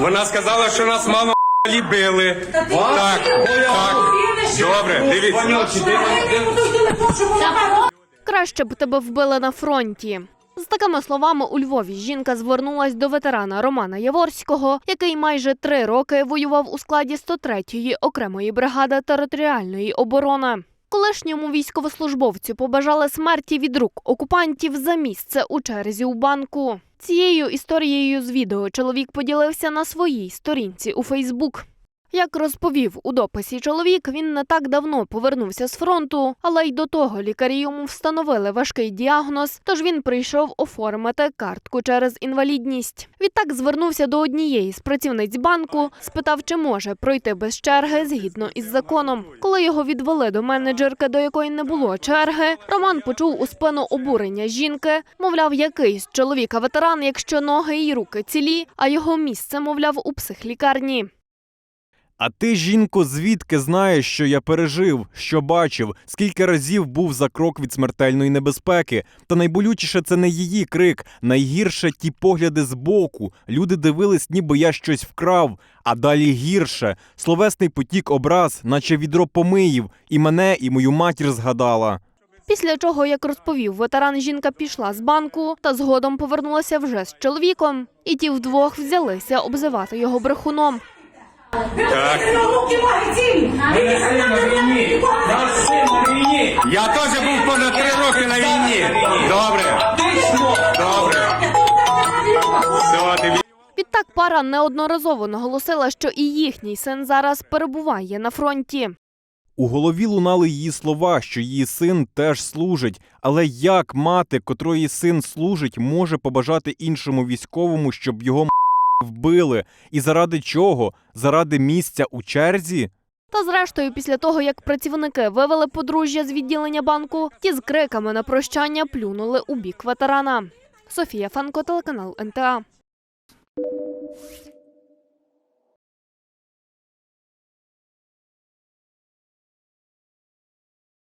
Вона сказала, що нас мало били. Так, так. Добре, дивіться. Краще б тебе вбили на фронті. З такими словами у Львові жінка звернулась до ветерана Романа Яворського, який майже три роки воював у складі 103-ї окремої бригади територіальної оборони. Колишньому військовослужбовцю побажали смерті від рук окупантів за місце у черзі у банку. Цією історією з відео чоловік поділився на своїй сторінці у Фейсбук. Як розповів у дописі чоловік, він не так давно повернувся з фронту, але й до того лікарі йому встановили важкий діагноз, тож він прийшов оформити картку через інвалідність. Відтак звернувся до однієї з працівниць банку, спитав, чи може пройти без черги згідно із законом. Коли його відвели до менеджерки, до якої не було черги, Роман почув у спину обурення жінки. Мовляв, якийсь чоловіка ветеран, якщо ноги й руки цілі, а його місце, мовляв, у психлікарні. А ти, жінко, звідки знаєш, що я пережив, що бачив, скільки разів був за крок від смертельної небезпеки? Та найболючіше це не її крик, найгірше ті погляди збоку. Люди дивились, ніби я щось вкрав. А далі гірше словесний потік образ, наче відро помиїв, і мене, і мою матір згадала. Після чого, як розповів ветеран, жінка пішла з банку та згодом повернулася вже з чоловіком. І ті вдвох взялися обзивати його брехуном. Так. Я теж був понад три роки на війні. Добре. Добре. Все. Відтак пара неодноразово наголосила, що і їхній син зараз перебуває на фронті. У голові лунали її слова, що її син теж служить. Але як мати, котрої син служить, може побажати іншому військовому, щоб його м***, вбили? І заради чого? Заради місця у черзі? Та зрештою, після того, як працівники вивели подружжя з відділення банку, ті з криками на прощання плюнули у бік ветерана. Софія Фанко, телеканал НТА.